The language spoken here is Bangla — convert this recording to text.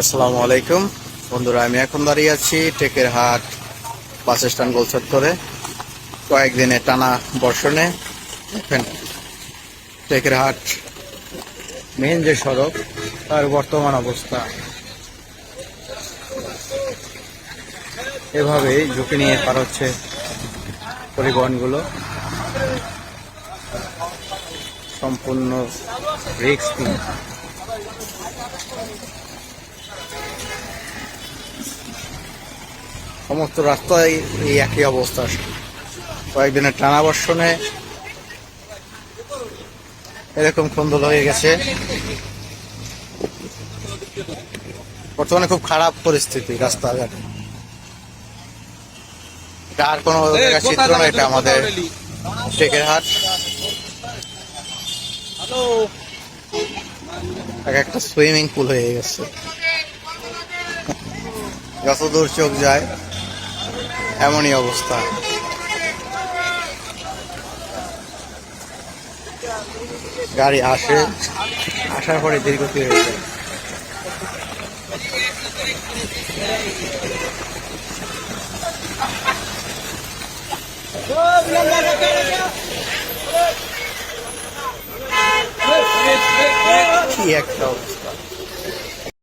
আসসালামু আলাইকুম। বন্ধুরা, আমি এখন দাঁড়িয়ে আছি টেকের হাট বাস স্ট্যান্ড গোল চত্বরে কয়েকদিনে টানা বর্ষণে টেকের হাট মেন যে সড়ক, তার বর্তমান অবস্থা। এভাবেই ঝুঁকি নিয়ে পার হচ্ছে পরিবহনগুলো। সম্পূর্ণ রিক্স সমস্ত রাস্তায় এই একই অবস্থা। কয়েকদিনের টানা বর্ষণে এরকম খন্দল হয়ে গেছে। বর্তমানে খুব খারাপ পরিস্থিতি রাস্তাঘাটে। আর কোনো চিত্র না এটা আমাদের টেকের হাট। একটা সুইমিং পুল হয়ে গেছে। যত দূর চোখ যায় এমনই অবস্থা। গাড়ি আসে আসার পরে দীর্ঘতি হয়ে যায়। কি একটা অবস্থা।